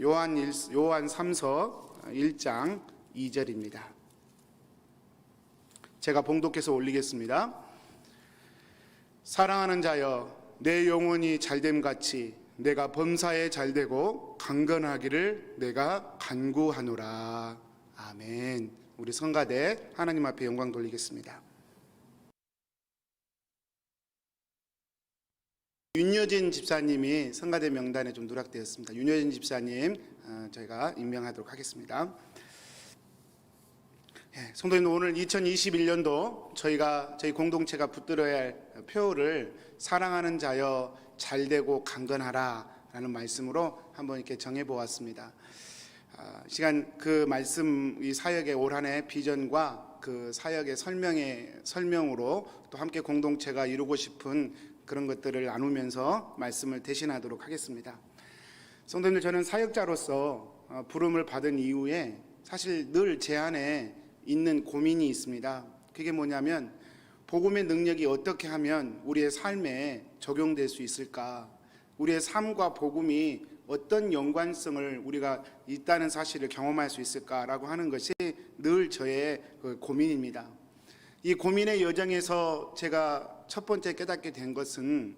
요한 1, 요한 3서 1장 2절입니다. 제가 봉독해서 올리겠습니다. 사랑하는 자여 내 영혼이 잘됨 같이 내가 범사에 잘되고 강건하기를 내가 간구하노라. 아멘. 우리 성가대 하나님 앞에 영광 돌리겠습니다. 윤여진 집사님이 성가대 명단에 좀 누락되었습니다. 윤여진 집사님 어, 저희가 임명하도록 하겠습니다. 예, 성도님 오늘 2021년도 저희가 저희 공동체가 붙들어야 할 표를 사랑하는 자여 잘되고 강건하라라는 말씀으로 한번 이렇게 정해 보았습니다. 아, 시간 그 말씀 이 사역의 올 한해 비전과 그 사역의 설명의 설명으로 또 함께 공동체가 이루고 싶은 그런 것들을 나누면서 말씀을 대신하도록 하겠습니다. 성도님들 저는 사역자로서 어, 부름을 받은 이후에 사실 늘 제 안에 있는 고민이 있습니다. 그게 뭐냐면 복음의 능력이 어떻게 하면 우리의 삶에 적용될 수 있을까? 우리의 삶과 복음이 어떤 연관성을 우리가 있다는 사실을 경험할 수 있을까라고 하는 것이 늘 저의 그 고민입니다. 이 고민의 여정에서 제가 첫 번째 깨닫게 된 것은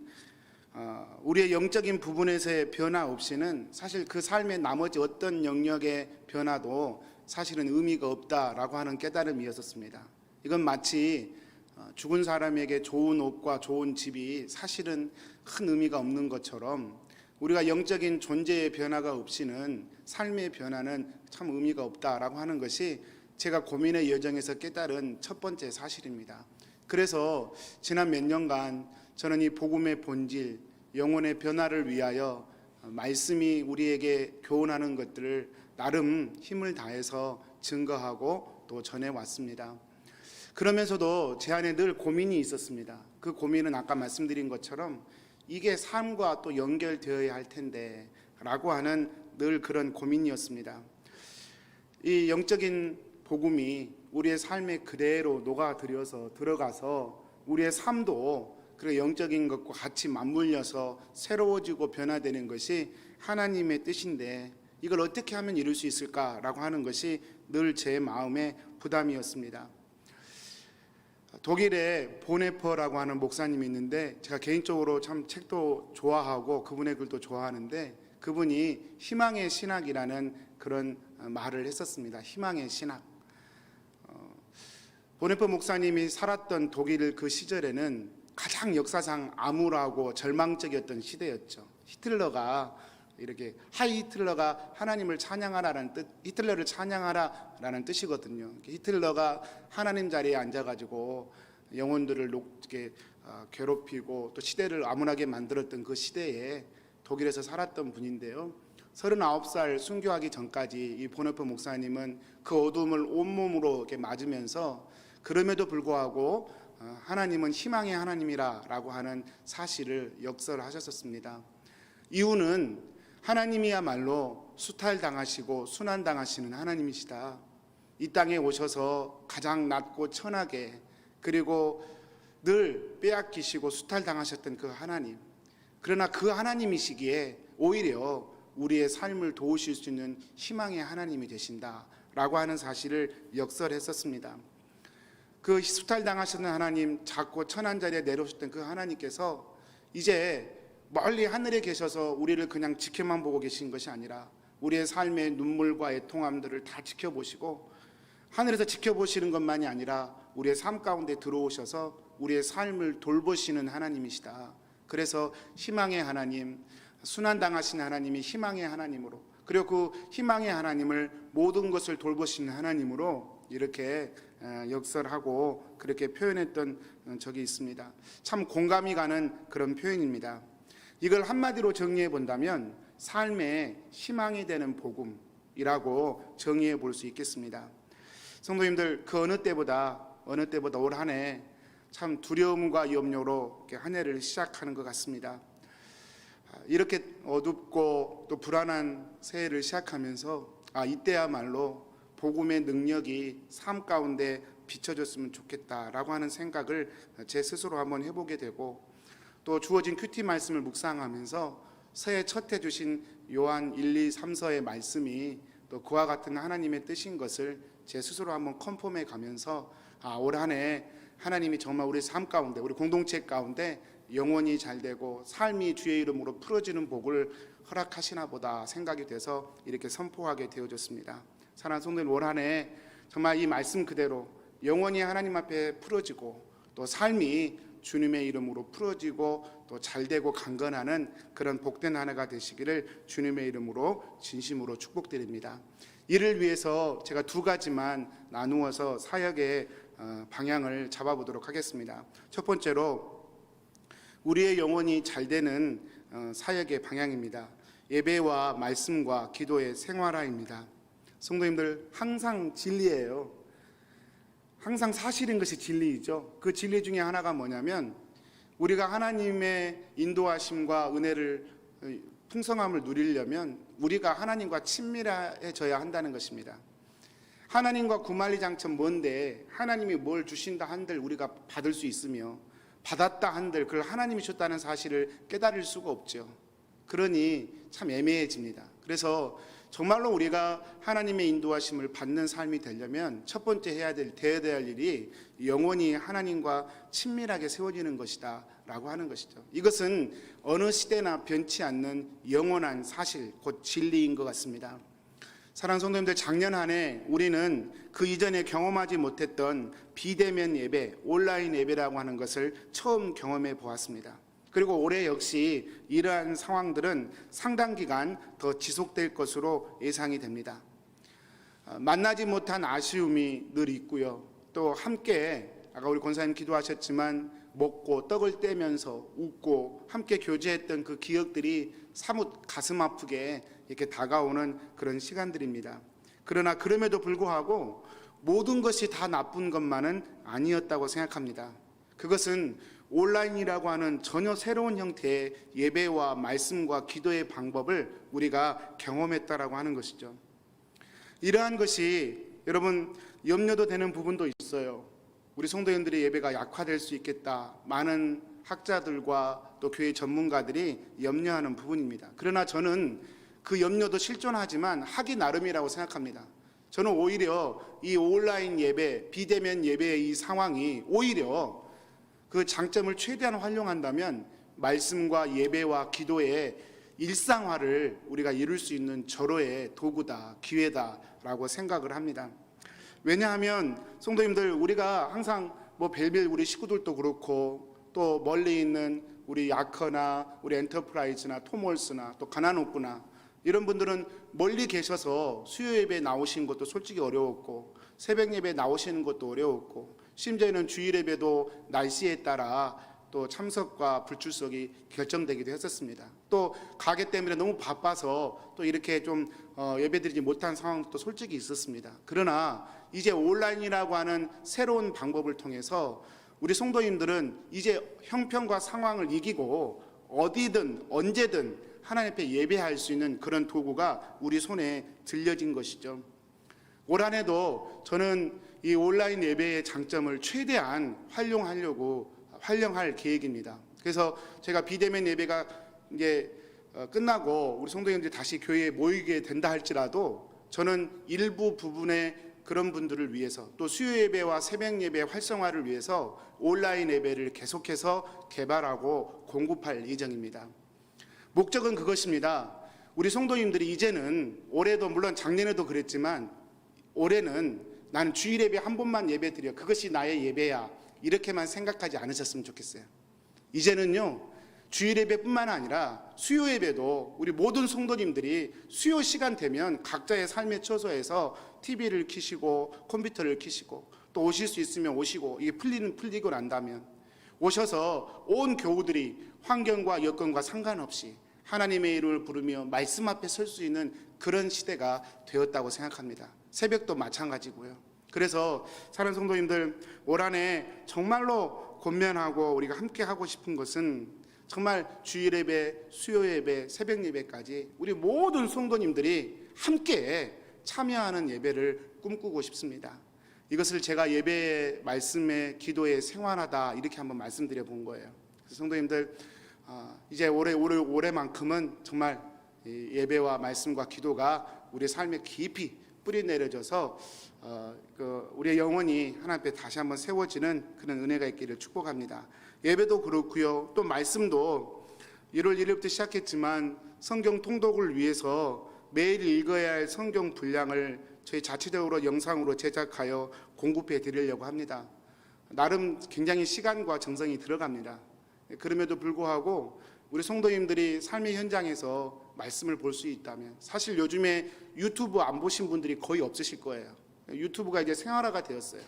어, 우리의 영적인 부분에서의 변화 없이는 사실 그 삶의 나머지 어떤 영역의 변화도 사실은 의미가 없다라고 하는 깨달음이었었습니다. 이건 마치 어, 죽은 사람에게 좋은 옷과 좋은 집이 사실은 큰 의미가 없는 것처럼 우리가 영적인 존재의 변화가 없이는 삶의 변화는 참 의미가 없다라고 하는 것이 제가 고민의 여정에서 깨달은 첫 번째 사실입니다. 그래서 지난 몇 년간 저는 이 복음의 본질, 영혼의 변화를 위하여 말씀이 우리에게 교훈하는 것들을 나름 힘을 다해서 증거하고 또 전해 왔습니다. 그러면서도 제 안에 늘 고민이 있었습니다. 그 고민은 아까 말씀드린 것처럼 이게 삶과 또 연결되어야 할 텐데 라고 하는 늘 그런 고민이었습니다. 이 영적인 복음이 우리의 삶에 그대로 녹아들여서 들어가서 우리의 삶도 그 영적인 것과 같이 맞물려서 새로워지고 변화되는 것이 하나님의 뜻인데 이걸 어떻게 하면 이룰 수 있을까라고 하는 것이 늘 제 마음의 부담이었습니다. 독일에 보네퍼라고 하는 목사님이 있는데 제가 개인적으로 참 책도 좋아하고 그분의 글도 좋아하는데 그분이 희망의 신학이라는 그런 말을 했었습니다. 희망의 신학. 어, 보네퍼 목사님이 살았던 독일 그 시절에는 가장 역사상 암울하고 절망적이었던 시대였죠. 히틀러가 이렇게 하이 히틀러가 하나님을 찬양하라라는 뜻, 히틀러를 찬양하라라는 뜻이거든요. 히틀러가 하나님 자리에 앉아가지고 영혼들을 이렇게 어, 괴롭히고 또 시대를 암울하게 만들었던 그 시대에 독일에서 살았던 분인데요. 39살 순교하기 전까지 이 보네퍼 목사님은 그 어둠을 온몸으로 이렇게 맞으면서 그럼에도 불구하고 어, 하나님은 희망의 하나님이라라고 하는 사실을 역설하셨었습니다. 이유는 하나님이야말로 수탈당하시고 순환당하시는 하나님이시다. 이 땅에 오셔서 가장 낮고 천하게 그리고 늘 빼앗기시고 수탈당하셨던 그 하나님. 그러나 그 하나님이시기에 오히려 우리의 삶을 도우실 수 있는 희망의 하나님이 되신다라고 하는 사실을 역설했었습니다. 그 수탈 당하셨던 하나님, 작고 천한 자리에 내려오셨던 그 하나님께서 이제 멀리 하늘에 계셔서 우리를 그냥 지켜만 보고 계신 것이 아니라 우리의 삶의 눈물과 애통함들을 다 지켜보시고 하늘에서 지켜보시는 것만이 아니라 우리의 삶 가운데 들어오셔서 우리의 삶을 돌보시는 하나님이시다. 그래서 희망의 하나님, 순환당하신 하나님이 희망의 하나님으로 그리고 그 희망의 하나님을 모든 것을 돌보시는 하나님으로 이렇게 역설하고 그렇게 표현했던 적이 있습니다. 참 공감이 가는 그런 표현입니다. 이걸 한마디로 정리해 본다면 삶의 희망이 되는 복음이라고 정의해 볼 수 있겠습니다. 성도님들 그 어느 때보다 어느 때보다 올 한 해 참 두려움과 염려로 한 해를 시작하는 것 같습니다. 이렇게 어둡고 또 불안한 새해를 시작하면서 아 이때야말로 복음의 능력이 삶 가운데 비춰졌으면 좋겠다라고 하는 생각을 제 스스로 한번 해보게 되고 또 주어진 큐티 말씀을 묵상하면서 서해 첫해 주신 요한 1, 2, 3서의 말씀이 또 그와 같은 하나님의 뜻인 것을 제 스스로 한번 컨펌해 가면서 아, 올 한 해 하나님이 정말 우리 삶 가운데 우리 공동체 가운데 영원히 잘 되고 삶이 주의 이름으로 풀어지는 복을 허락하시나 보다 생각이 돼서 이렇게 선포하게 되어졌습니다. 사랑하는 성도님 올 한해 정말 이 말씀 그대로 영원히 하나님 앞에 풀어지고 또 삶이 주님의 이름으로 풀어지고 또 잘되고 강건하는 그런 복된 한 해가 되시기를 주님의 이름으로 진심으로 축복드립니다. 이를 위해서 제가 두 가지만 나누어서 사역의 어, 방향을 잡아보도록 하겠습니다. 첫 번째로 우리의 영혼이 잘 되는 어, 사역의 방향입니다. 예배와 말씀과 기도의 생활화입니다. 성도님들 항상 진리예요. 항상 사실인 것이 진리이죠. 그 진리 중에 하나가 뭐냐면 우리가 하나님의 인도하심과 은혜를 어, 풍성함을 누리려면 우리가 하나님과 친밀해져야 한다는 것입니다. 하나님과 구말리 장천 뭔데 하나님이 뭘 주신다 한들 우리가 받을 수 있으며 받았다 한들 그걸 하나님이 줬다는 사실을 깨달을 수가 없죠. 그러니 참 애매해집니다. 그래서 정말로 우리가 하나님의 인도하심을 받는 삶이 되려면 첫 번째 해야 될 되어야 될 일이 영원히 하나님과 친밀하게 세워지는 것이다라고 하는 것이죠. 이것은 어느 시대나 변치 않는 영원한 사실 곧 진리인 것 같습니다. 사랑 성도님들 작년 한 해 우리는 그 이전에 경험하지 못했던 비대면 예배, 온라인 예배라고 하는 것을 처음 경험해 보았습니다. 그리고 올해 역시 이러한 상황들은 상당 기간 더 지속될 것으로 예상이 됩니다. 어, 만나지 못한 아쉬움이 늘 있고요. 또 함께 아까 우리 권사님 기도하셨지만 먹고 떡을 떼면서 웃고 함께 교제했던 그 기억들이 사뭇 가슴 아프게 이렇게 다가오는 그런 시간들입니다. 그러나 그럼에도 불구하고 모든 것이 다 나쁜 것만은 아니었다고 생각합니다. 그것은 온라인이라고 하는 전혀 새로운 형태의 예배와 말씀과 기도의 방법을 우리가 경험했다라고 하는 것이죠. 이러한 것이 여러분 염려도 되는 부분도 있어요. 우리 성도님들의 예배가 약화될 수 있겠다. 많은 학자들과 또 교회 전문가들이 염려하는 부분입니다. 그러나 저는 그 염려도 실존하지만 하기 나름이라고 생각합니다. 저는 오히려 이 온라인 예배, 비대면 예배의 이 상황이 오히려 그 장점을 최대한 활용한다면 말씀과 예배와 기도의 일상화를 우리가 이룰 수 있는 절호의 도구다, 기회다라고 생각을 합니다. 왜냐하면 성도님들 우리가 항상 뭐 벨빌 우리 식구들도 그렇고 또 멀리 있는 우리 야커나 우리 엔터프라이즈나 토몰스나 또 가나노구나 이런 분들은 멀리 계셔서 수요 예배 나오신 것도 솔직히 어려웠고 새벽 예배 나오시는 것도 어려웠고 심지어는 주일 예배도 날씨에 따라 또 참석과 불출석이 결정되기도 했었습니다. 또 가게 때문에 너무 바빠서 또 이렇게 좀 어, 예배드리지 못한 상황도 솔직히 있었습니다. 그러나 이제 온라인이라고 하는 새로운 방법을 통해서 우리 성도님들은 이제 형편과 상황을 이기고 어디든 언제든 하나님 앞에 예배할 수 있는 그런 도구가 우리 손에 들려진 것이죠. 올 한해도 저는 이 온라인 예배의 장점을 최대한 활용하려고 활용할 계획입니다. 그래서 제가 비대면 예배가 이제 어, 끝나고 우리 성도님들이 다시 교회에 모이게 된다 할지라도 저는 일부 부분의 그런 분들을 위해서 또 수요 예배와 새벽 예배 활성화를 위해서 온라인 예배를 계속해서 개발하고 공급할 예정입니다. 목적은 그것입니다. 우리 성도님들이 이제는 올해도 물론 작년에도 그랬지만 올해는 나는 주일 예배 한 번만 예배 드려 그것이 나의 예배야 이렇게만 생각하지 않으셨으면 좋겠어요. 이제는요 주일 예배뿐만 아니라 수요 예배도 우리 모든 성도님들이 수요 시간 되면 각자의 삶의 처소에서 TV를 켜시고 컴퓨터를 켜시고 또 오실 수 있으면 오시고 이게 풀리는 풀리고 난다면 오셔서 온 교우들이 환경과 여건과 상관없이 하나님의 이름을 부르며 말씀 앞에 설 수 있는 그런 시대가 되었다고 생각합니다. 새벽도 마찬가지고요. 그래서 사는 성도님들 올 한해 정말로 권면하고 우리가 함께 하고 싶은 것은 정말 주일 예배, 수요 예배, 새벽 예배까지 우리 모든 성도님들이 함께 참여하는 예배를 꿈꾸고 싶습니다. 이것을 제가 예배의 말씀의 기도의 생활하다 이렇게 한번 말씀드려 본 거예요. 그래서 성도님들 아, 이제 올해 올해 올해만큼은 정말 이 예배와 말씀과 기도가 우리 삶에 깊이 뿌리 내려져서 어, 그 우리의 영혼이 하나님 앞에 다시 한번 세워지는 그런 은혜가 있기를 축복합니다. 예배도 그렇고요. 또 말씀도 1월 1일부터 시작했지만 성경 통독을 위해서 매일 읽어야 할 성경 분량을 저희 자체적으로 영상으로 제작하여 공급해 드리려고 합니다. 나름 굉장히 시간과 정성이 들어갑니다. 그럼에도 불구하고 우리 성도님들이 삶의 현장에서 말씀을 볼 수 있다면 사실 요즘에 유튜브 안 보신 분들이 거의 없으실 거예요. 유튜브가 이제 생활화가 되었어요.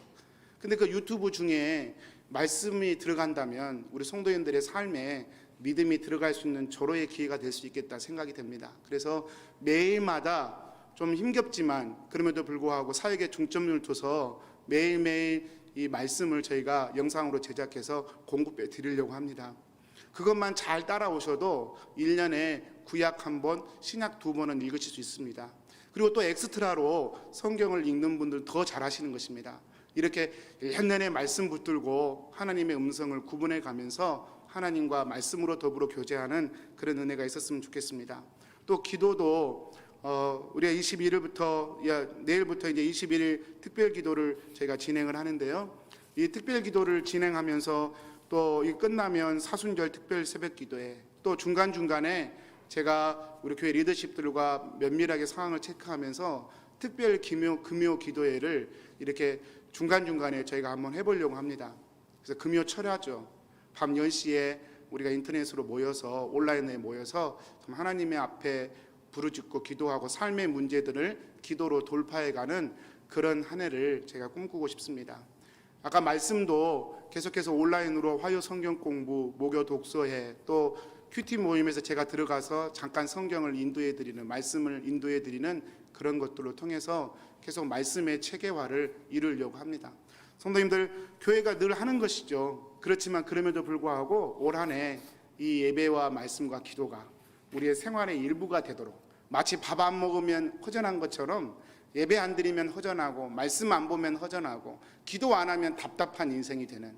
근데 그 유튜브 중에 말씀이 들어간다면 우리 성도님들의 삶에 믿음이 들어갈 수 있는 절호의 기회가 될 수 있겠다 생각이 됩니다. 그래서 매일마다 좀 힘겹지만 그럼에도 불구하고 사역에 중점을 둬서 매일매일 이 말씀을 저희가 영상으로 제작해서 공급해 드리려고 합니다. 그것만 잘 따라오셔도 1년에 구약 한 번, 신약 두 번은 읽으실 수 있습니다. 그리고 또 엑스트라로 성경을 읽는 분들 더 잘하시는 것입니다. 이렇게 1년 내내 말씀 붙들고 하나님의 음성을 구분해 가면서 하나님과 말씀으로 더불어 교제하는 그런 은혜가 있었으면 좋겠습니다. 또 기도도 어, 우리가 21일부터 야, 내일부터 이제 21일 특별 기도를 저희가 진행을 하는데요. 이 특별 기도를 진행하면서 또 이 끝나면 사순절 특별 새벽 기도에 또 중간 중간에 제가 우리 교회 리더십들과 면밀하게 상황을 체크하면서 특별 금요 금요 기도회를 이렇게 중간 중간에 저희가 한번 해보려고 합니다. 그래서 금요 철야죠. 밤 10시에 우리가 인터넷으로 모여서 온라인에 모여서 좀 하나님의 앞에 부르짖고 기도하고 삶의 문제들을 기도로 돌파해가는 그런 한 해를 제가 꿈꾸고 싶습니다. 아까 말씀도 계속해서 온라인으로 화요 성경 공부, 목요 독서회, 또 큐티 모임에서 제가 들어가서 잠깐 성경을 인도해 드리는 말씀을 인도해 드리는 그런 것들로 통해서 계속 말씀의 체계화를 이루려고 합니다. 성도님들 교회가 늘 하는 것이죠. 그렇지만 그럼에도 불구하고 올 한해 이 예배와 말씀과 기도가 우리의 생활의 일부가 되도록 마치 밥 안 먹으면 허전한 것처럼 예배 안 드리면 허전하고 말씀 안 보면 허전하고 기도 안 하면 답답한 인생이 되는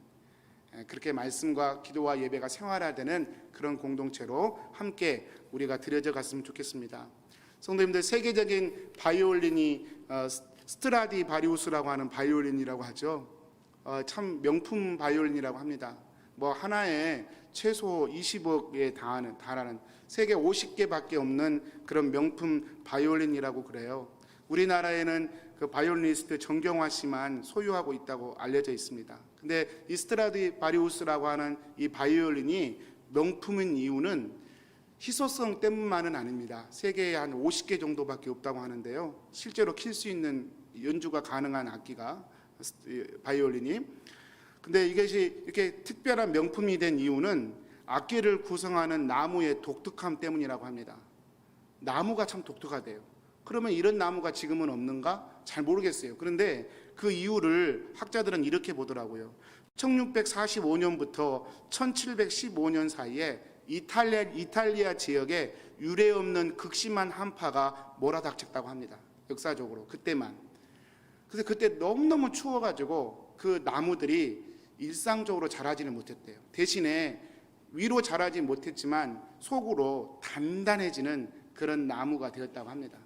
예, 그렇게 말씀과 기도와 예배가 생활화되는 그런 공동체로 함께 우리가 드려져 갔으면 좋겠습니다. 성도님들 세계적인 바이올린이 어, 스트라디 바리우스라고 하는 바이올린이라고 하죠. 어, 참 명품 바이올린이라고 합니다. 뭐 하나에 최소 20억에 달하는, 달하는 세계 50개밖에 없는 그런 명품 바이올린이라고 그래요. 우리나라에는 그 바이올리니스트 정경화 씨만 소유하고 있다고 알려져 있습니다. 근데 이 스트라디 바리우스라고 하는 이 바이올린이 명품인 이유는 희소성 때문만은 아닙니다. 세계에 한 50개 정도밖에 없다고 하는데요. 실제로 킬 수 있는 연주가 가능한 악기가 바이올린이. 근데 이것이 이렇게 특별한 명품이 된 이유는 악기를 구성하는 나무의 독특함 때문이라고 합니다. 나무가 참 독특하대요. 그러면 이런 나무가 지금은 없는가? 잘 모르겠어요. 그런데 그 이유를 학자들은 이렇게 보더라고요. 1645년부터 1715년 사이에 이탈리아, 이탈리아 지역에 유례 없는 극심한 한파가 몰아닥쳤다고 합니다. 역사적으로 그때만. 그래서 그때 너무너무 추워가지고 그 나무들이 일상적으로 자라지는 못했대요. 대신에 위로 자라지 못했지만 속으로 단단해지는 그런 나무가 되었다고 합니다.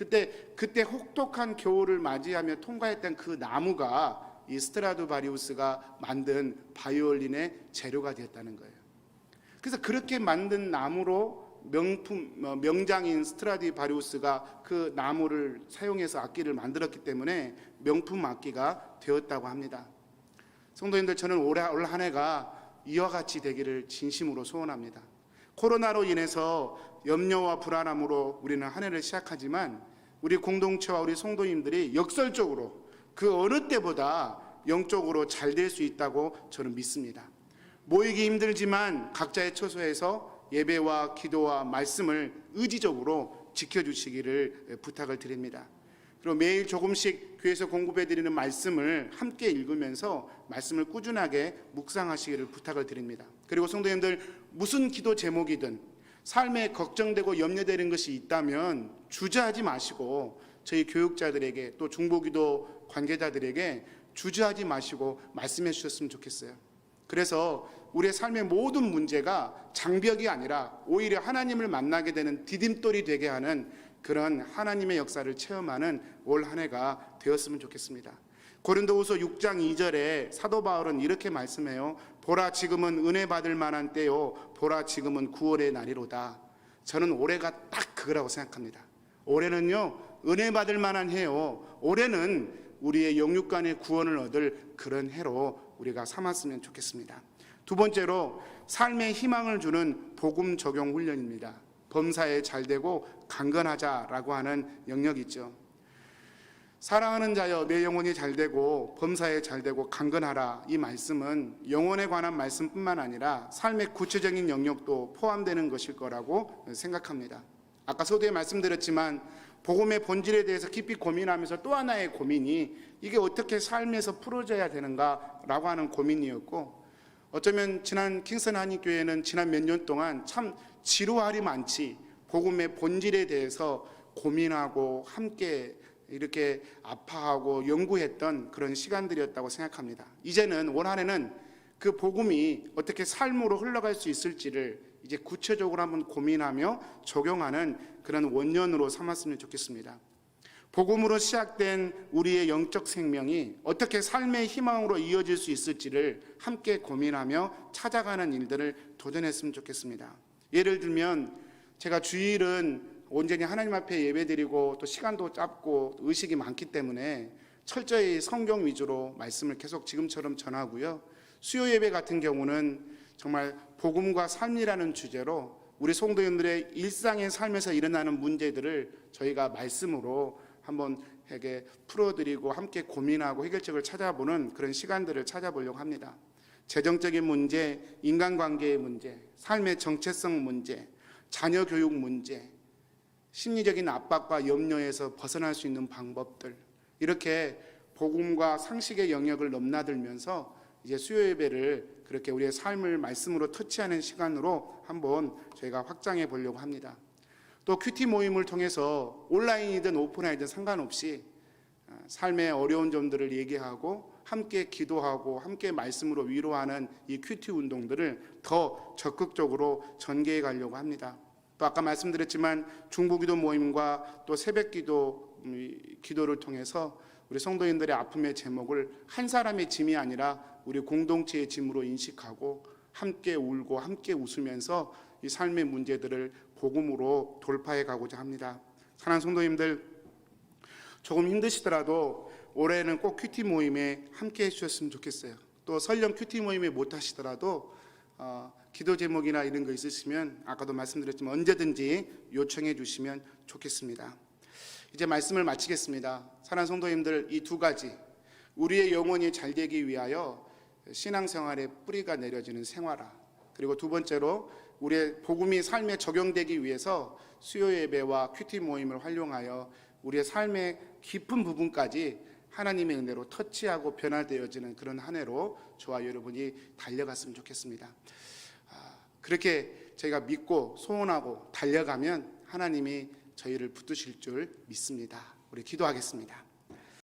그때 그때 혹독한 겨울을 맞이하며 통과했던 그 나무가 이 스트라도바리우스가 만든 바이올린의 재료가 되었다는 거예요. 그래서 그렇게 만든 나무로 명품 어, 명장인 스트라디바리우스가 그 나무를 사용해서 악기를 만들었기 때문에 명품 악기가 되었다고 합니다. 성도님들 저는 올해 올 한 해가 이와 같이 되기를 진심으로 소원합니다. 코로나로 인해서 염려와 불안함으로 우리는 한 해를 시작하지만 우리 공동체와 우리 성도님들이 역설적으로 그 어느 때보다 영적으로 잘 될 수 있다고 저는 믿습니다. 모이기 힘들지만 각자의 처소에서 예배와 기도와 말씀을 의지적으로 지켜주시기를 부탁을 드립니다. 그리고 매일 조금씩 교회에서 공급해 드리는 말씀을 함께 읽으면서 말씀을 꾸준하게 묵상하시기를 부탁을 드립니다. 그리고 성도님들 무슨 기도 제목이든 삶에 걱정되고 염려되는 것이 있다면 주저하지 마시고 저희 교육자들에게 또 중보기도 관계자들에게 주저하지 마시고 말씀해 주셨으면 좋겠어요. 그래서 우리의 삶의 모든 문제가 장벽이 아니라 오히려 하나님을 만나게 되는 디딤돌이 되게 하는 그런 하나님의 역사를 체험하는 올 한 해가 되었으면 좋겠습니다. 고린도후서 6장 2절에 사도 바울은 이렇게 말씀해요. 보라 지금은 은혜 받을 만한 때요. 보라 지금은 구원의 날이로다. 저는 올해가 딱 그거라고 생각합니다. 올해는요. 은혜 받을 만한 해요. 올해는 우리의 영육간의 구원을 얻을 그런 해로 우리가 삼았으면 좋겠습니다. 두 번째로 삶의 희망을 주는 복음 적용 훈련입니다. 범사에 잘 되고 강건하자라고 하는 영역이 있죠. 사랑하는 자여 내 영혼이 잘 되고 범사에 잘 되고 강건하라 이 말씀은 영혼에 관한 말씀뿐만 아니라 삶의 구체적인 영역도 포함되는 것일 거라고 생각합니다. 아까 소두에 말씀드렸지만 복음의 본질에 대해서 깊이 고민하면서 또 하나의 고민이 이게 어떻게 삶에서 풀어져야 되는가라고 하는 고민이었고 어쩌면 지난 킹슨 한인교회는 지난 몇 년 동안 참 지루할이 많지 복음의 본질에 대해서 고민하고 함께 이렇게 아파하고 연구했던 그런 시간들이었다고 생각합니다. 이제는 올 한해는 그 복음이 어떻게 삶으로 흘러갈 수 있을지를 이제 구체적으로 한번 고민하며 적용하는 그런 원년으로 삼았으면 좋겠습니다. 복음으로 시작된 우리의 영적 생명이 어떻게 삶의 희망으로 이어질 수 있을지를 함께 고민하며 찾아가는 일들을 도전했으면 좋겠습니다. 예를 들면 제가 주일은 온전히 하나님 앞에 예배드리고 또 시간도 짧고 의식이 많기 때문에 철저히 성경 위주로 말씀을 계속 지금처럼 전하고요. 수요 예배 같은 경우는 정말 복음과 삶이라는 주제로 우리 성도님들의 일상의 삶에서 일어나는 문제들을 저희가 말씀으로 한번 에게 풀어드리고 함께 고민하고 해결책을 찾아보는 그런 시간들을 찾아보려고 합니다. 재정적인 문제, 인간관계의 문제, 삶의 정체성 문제, 자녀 교육 문제, 심리적인 압박과 염려에서 벗어날 수 있는 방법들 이렇게 복음과 상식의 영역을 넘나들면서 이제 수요 예배를 그렇게 우리의 삶을 말씀으로 터치하는 시간으로 한번 저희가 확장해 보려고 합니다. 또 큐티 모임을 통해서 온라인이든 오프라인이든 상관없이 어, 삶의 어려운 점들을 얘기하고 함께 기도하고 함께 말씀으로 위로하는 이 큐티 운동들을 더 적극적으로 전개해 가려고 합니다. 또 아까 말씀드렸지만 중보기도 모임과 또 새벽기도 음, 기도를 통해서 우리 성도인들의 아픔의 제목을 한 사람의 짐이 아니라 우리 공동체의 짐으로 인식하고 함께 울고 함께 웃으면서 이 삶의 문제들을 복음으로 돌파해 가고자 합니다. 사랑하는 성도님들 조금 힘드시더라도 올해는 꼭 큐티 모임에 함께 해주셨으면 좋겠어요. 또 설령 큐티 모임에 못 하시더라도 어, 기도 제목이나 이런 거 있으시면 아까도 말씀드렸지만 언제든지 요청해 주시면 좋겠습니다. 이제 말씀을 마치겠습니다. 사랑하는 성도님들 이 두 가지 우리의 영혼이 잘 되기 위하여 신앙생활에 뿌리가 내려지는 생활화 그리고 두 번째로 우리의 복음이 삶에 적용되기 위해서 수요 예배와 큐티 모임을 활용하여 우리의 삶의 깊은 부분까지 하나님의 은혜로 터치하고 변화되어지는 그런 한 해로 저와 여러분이 달려갔으면 좋겠습니다. 아, 그렇게 저희가 믿고 소원하고 달려가면 하나님이 저희를 붙드실 줄 믿습니다. 우리 기도하겠습니다.